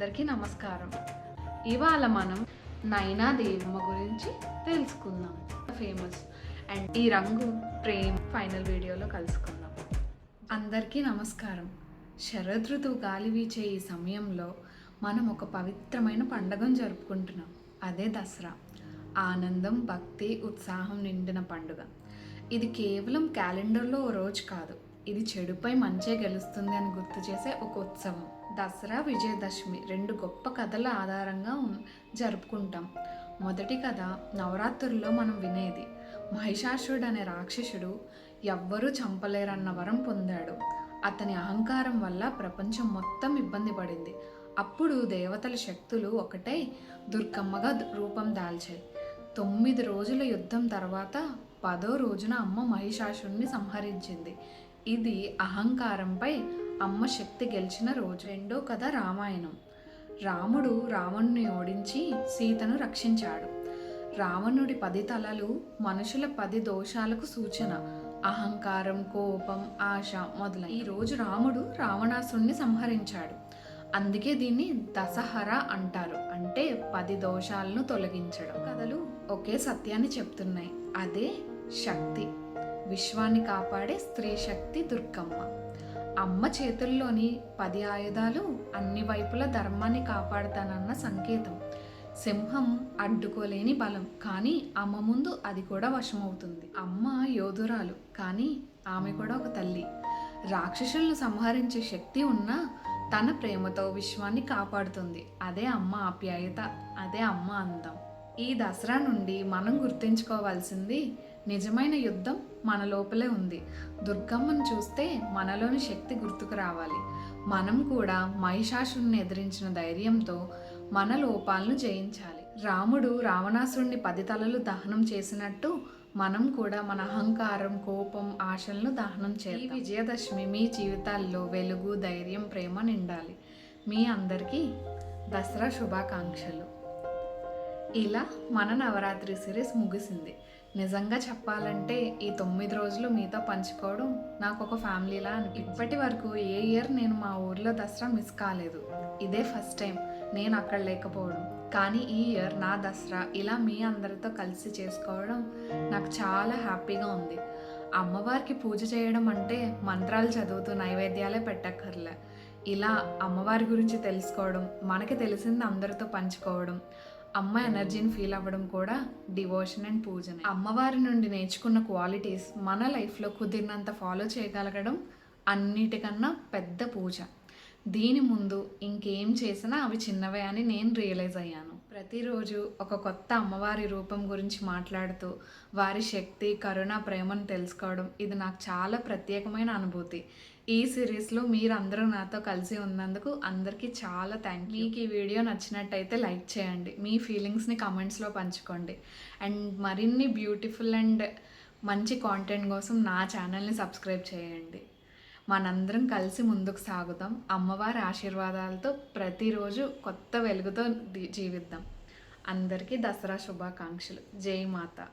అందరికీ నమస్కారం. ఇవాళ మనం నైనా దేవమ్మ గురించి తెలుసుకుందాం. ఫేమస్ అండ్ ఈ రంగు ప్రేమ్ ఫైనల్ వీడియోలో కలుసుకుందాం. అందరికీ నమస్కారం. శరదృతువు గాలి వీచే ఈ సమయంలో మనం ఒక పవిత్రమైన పండుగను జరుపుకుంటున్నాం. అదే దసరా. ఆనందం భక్తి ఉత్సాహం నిండిన పండుగ. ఇది కేవలం క్యాలెండర్లో ఓ రోజు కాదు. ఇది చెడుపై మంచే గెలుస్తుంది అని గుర్తు చేసే ఒక ఉత్సవం. దసరా విజయదశమి రెండు గొప్ప కథల ఆధారంగా జరుపుకుంటాం. మొదటి కథ నవరాత్రుల్లో మనం వినేది. మహిషాసురుడు అనే రాక్షసుడు ఎవ్వరూ చంపలేరన్న వరం పొందాడు. అతని అహంకారం వల్ల ప్రపంచం మొత్తం ఇబ్బంది పడింది. అప్పుడు దేవతల శక్తులు ఒకటై దుర్గమ్మగా రూపం దాల్చాయి. తొమ్మిది రోజుల యుద్ధం తర్వాత పదో రోజున అమ్మ మహిషాసురుణ్ణి సంహరించింది. ఇది అహంకారంపై అమ్మ శక్తి గెలిచిన రోజు. రెండో కథ రామాయణం. రాముడు రావణుని ఓడించి సీతను రక్షించాడు. రావణుడి పది తలలు మనుషుల పది దోషాలకు సూచన. అహంకారం కోపం ఆశ మొదలై ఈ రోజు రాముడు రావణాసురుణ్ణి సంహరించాడు. అందుకే దీన్ని దసహర అంటారు. అంటే పది దోషాలను తొలగించడం. కథలు ఒకే సత్యాన్ని చెప్తున్నాయి. అదే శక్తి. విశ్వాన్ని కాపాడే స్త్రీ శక్తి దుర్గమ్మ. అమ్మ చేతుల్లోని పది ఆయుధాలు అన్ని వైపుల ధర్మాన్ని కాపాడతానన్న సంకేతం. సింహం అడ్డుకోలేని బలం. కానీ అమ్మ ముందు అది కూడా వశమవుతుంది. అమ్మ యోధురాలు. కానీ ఆమె కూడా ఒక తల్లి. రాక్షసులను సంహరించే శక్తి ఉన్నా తన ప్రేమతో విశ్వాన్ని కాపాడుతుంది. అదే అమ్మ ఆప్యాయత. అదే అమ్మ అందం. ఈ దసరా నుండి మనం గుర్తుంచుకోవాల్సింది నిజమైన యుద్ధం మన లోపలే ఉంది. దుర్గమ్మను చూస్తే మనలోని శక్తి గుర్తుకు రావాలి. మనం కూడా మహిషాసుని ఎదిరించిన ధైర్యంతో మన లోపాలను జయించాలి. రాముడు రావణాసుడిని పది తలలు దహనం చేసినట్టు మనం కూడా మన అహంకారం కోపం ఆశలను దహనం చేయాలి. విజయదశమి మీ జీవితాల్లో వెలుగు ధైర్యం ప్రేమ నిండాలి. మీ అందరికీ దసరా శుభాకాంక్షలు. ఇలా మన నవరాత్రి సిరీస్ ముగిసింది. నిజంగా చెప్పాలంటే ఈ తొమ్మిది రోజులు మీతో పంచుకోవడం నాకు ఒక ఫ్యామిలీలా అని ఇప్పటి వరకు ఏ ఇయర్ నేను మా ఊర్లో దసరా మిస్ కాలేదు. ఇదే ఫస్ట్ టైం నేను అక్కడ లేకపోవడం. కానీ ఈ ఇయర్ నా దసరా ఇలా మీ అందరితో కలిసి చేసుకోవడం నాకు చాలా హ్యాపీగా ఉంది. అమ్మవారికి పూజ చేయడం అంటే మంత్రాలు చదువుతూ నైవేద్యాలే పెట్టక్కర్లే. ఇలా అమ్మవారి గురించి తెలుసుకోవడం మనకి తెలిసింది అందరితో పంచుకోవడం అమ్మ ఎనర్జీని ఫీల్ అవ్వడం కూడా డివోషన్ అండ్ పూజన. అమ్మవారి నుండి నేర్చుకున్న క్వాలిటీస్ మన లైఫ్లో కుదిరినంత ఫాలో చేయగలగడం అన్నిటికన్నా పెద్ద పూజ. దీని ముందు ఇంకేం చేసినా అవి చిన్నవే అని నేను రియలైజ్ అయ్యాను. ప్రతిరోజు ఒక కొత్త అమ్మవారి రూపం గురించి మాట్లాడుతూ వారి శక్తి కరుణ ప్రేమను తెలుసుకోవడం ఇది నాకు చాలా ప్రత్యేకమైన అనుభూతి. ఈ సిరీస్లో మీరందరూ నాతో కలిసి ఉన్నందుకు అందరికీ చాలా థ్యాంక్ మీకు ఈ వీడియో నచ్చినట్టయితే లైక్ చేయండి. మీ ఫీలింగ్స్ని కమెంట్స్లో పంచుకోండి. అండ్ మరిన్ని బ్యూటిఫుల్ అండ్ మంచి కాంటెంట్ కోసం నా ఛానల్ని సబ్స్క్రైబ్ చేయండి. మనందరం కలిసి ముందుకు సాగుదాం. అమ్మవారి ఆశీర్వాదాలతో ప్రతిరోజు కొత్త వెలుగుతో జీవిద్దాం. అందరికీ దసరా శుభాకాంక్షలు. జై మాత.